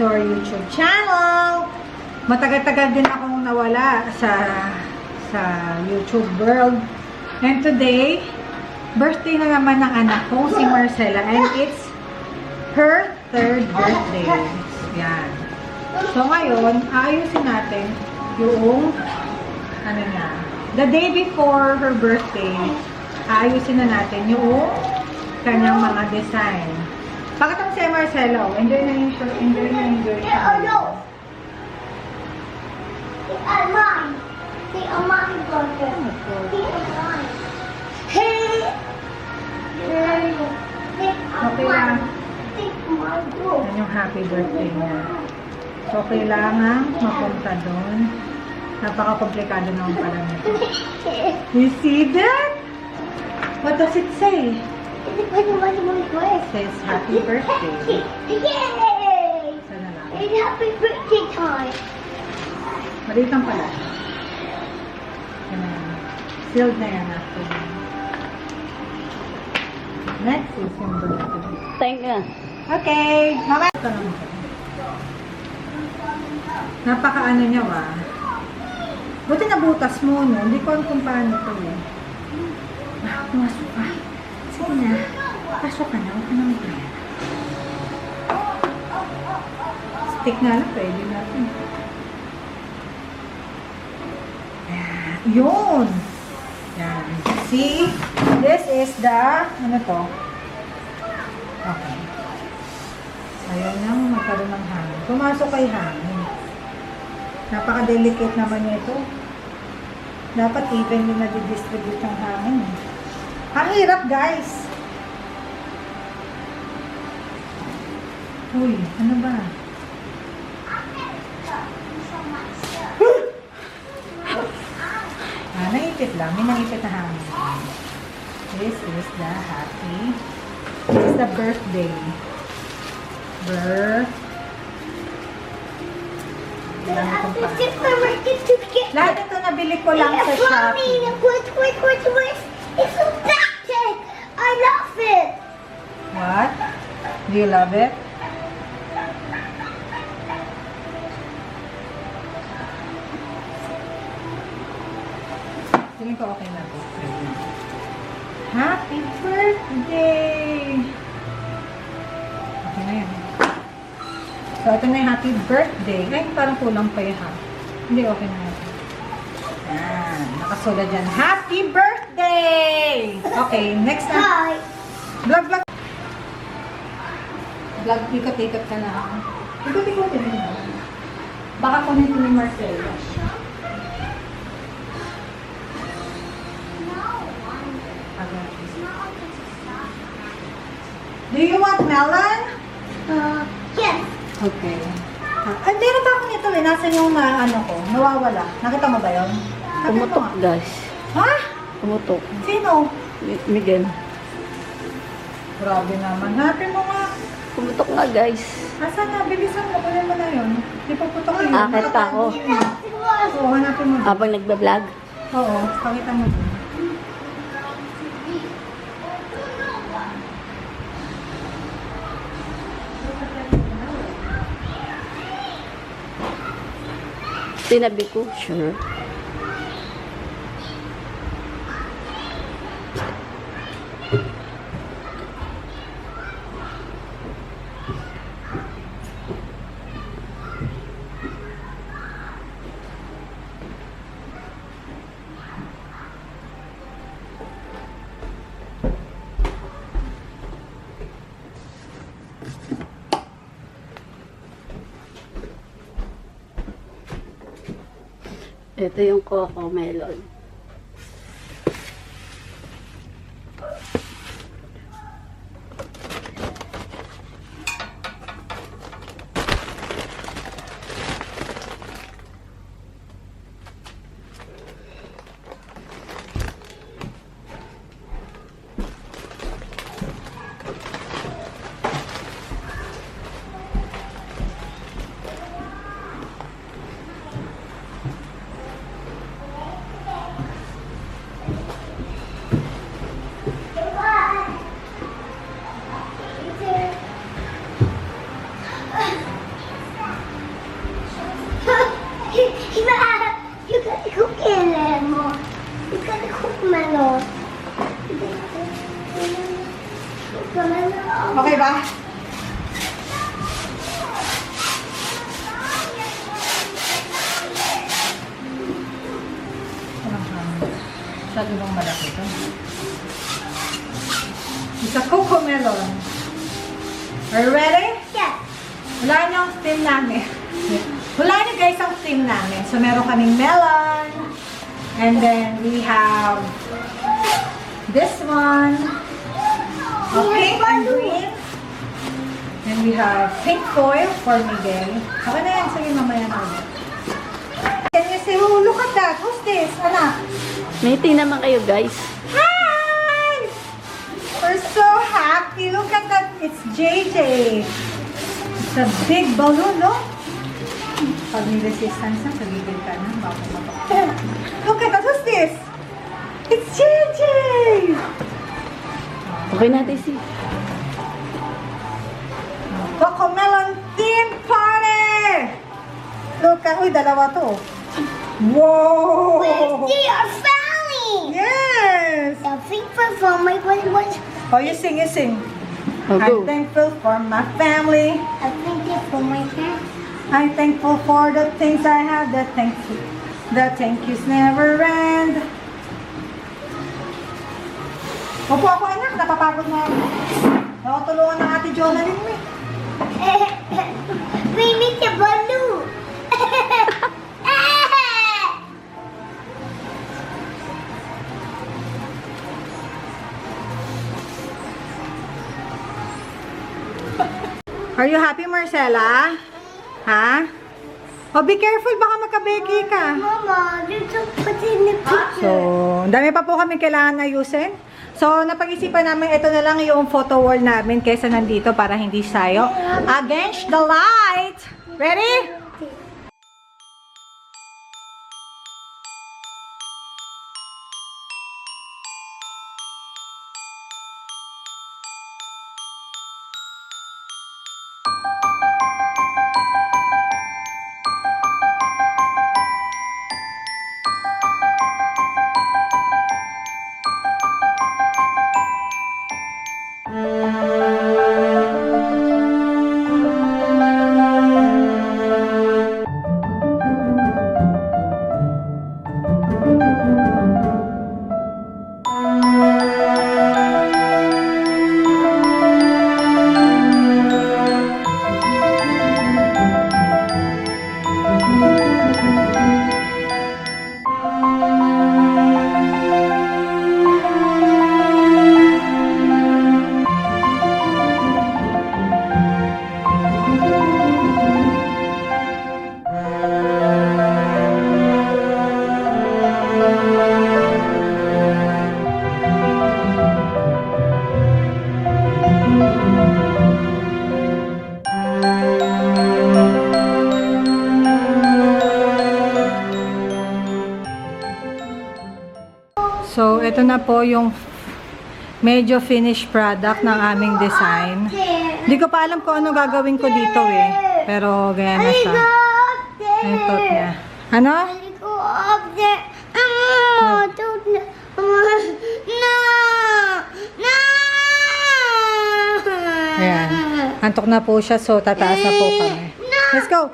to our YouTube channel. Matagal-tagal din akong nawala sa sa YouTube world. And today, birthday na naman ng anak ko, si Marcela. And it's her third birthday. Yan. So ngayon, aayusin natin yung ano niya. The day before her birthday, aayusin na natin yung kanyang mga design. Pakita mo si Marcelo. Enjoy na yung shirt. Enjoy na yung enjoy siya. Oh no! They are mine. They are mine, brother. They are mine. Hey! Okay lang. Yan yung happy birthday niya. So, kailangan mapunta doon. Napaka-komplikado naman pala nito. You see that? What does it say? Says, happy birthday. Yay! Sana lang. It's happy birthday time. Maliit lang pala. Yan na yan. Sealed na yan after. Next is yung birthday. Thank you. Okay, mamaya. Ito naman. Napaka-ano niya wa. Buti nabutas mo, no? Hindi ko alam kung paano ito eh. Ah, pumasok ka. Sige na. Pasok ka na. Huwag ka na mag Stick na lang, pwede natin. Ayan. Yun! Yan. See? This is the, ano to? Okay. Ayaw nang magkaroon ng hangin. Pumasok kay hangin. Napaka-delicate naman nito. Dapat evenly na distribute yung hangin. eh. Ang hirap, guys. Uy, ano ba? Ah, naipit lang. May naipit na hangin. This is the happy. This is the birthday. Birth. Lahat ito nabili ko lang sa mommy. Shopee. Wait, wait, wait, wait. Do you love it? Tingin ko okay na to. Happy birthday! Okay na yan. So, ito na yung happy birthday. Ay, parang kulang pa yung ha. Hindi, okay na yan. Yan. Nakasulat dyan. Happy birthday! Okay, next na. Hi. Vlog, vlog. Vlog, ikot-ikot ka na. Ikot-ikot din mo. Baka kunin ko ni Marcelo. Do you want melon? Uh, yes. Okay. Ay, meron pa ako nito eh. Nasaan yung na, ano ko? Nawawala. Nakita mo ba yun? Nakita mo Pumutok, nga. guys. Ha? Pumutok. Sino? Mi- Miguel. Grabe naman. Happy mo nga. Pumutok nga, guys. Asan na? Bilisan mo. Kunin mo na yun. Di pa putok yun. Akit pa ako. Oo, hanapin mo. Habang nagbablog. Oo, pakita mo. Tinabi ko, sure. Ito yung coco melon. Ba? Masyado bang malaki ito? It's a coco melon. Are you ready? Yes. Wala niyo ang steam namin. Wala niyo guys ang steam namin. So meron kaming melon. And then we have this one. Pink and green. And we have pink foil for Miguel. Okay na yan. Sige, mamaya na ulit. Can you say, oh, look at that. Who's this? Anak? Meeting naman kayo guys. Hi! We're so happy. Look at that. It's JJ. It's a big balloon, no? Pag may resistance na, sagigil ka na. Look at that. Who's this? It's JJ! Okay natin si. Look at, uy, dalawa to. Whoa! We are family. Yes! The people from my one was Oh, you sing, you sing. Oh, I'm thankful for my family. a thinking for my parents. I'm thankful for the things I have. The thank you, the thank yous never end. Opo ako anak, napapagod na ako. Ako tulungan ng ate Jonalyn mo eh. Are you happy, Marcella? Ha? Oh, be careful, baka magka-beki ka. Mama, just put in the picture. So, ang dami pa po kami kailangan ayusin. So, napag-isipan namin ito na lang yung photo wall namin kaysa nandito para hindi sayo. Against the light! Ready? Na po yung medyo finished product ng aming design. Hindi ko pa alam kung ano gagawin ko dito eh. Pero ganyan na siya. Yung thought niya. Ano? Ayan. Antok na po siya so tataas na po kami. Let's go!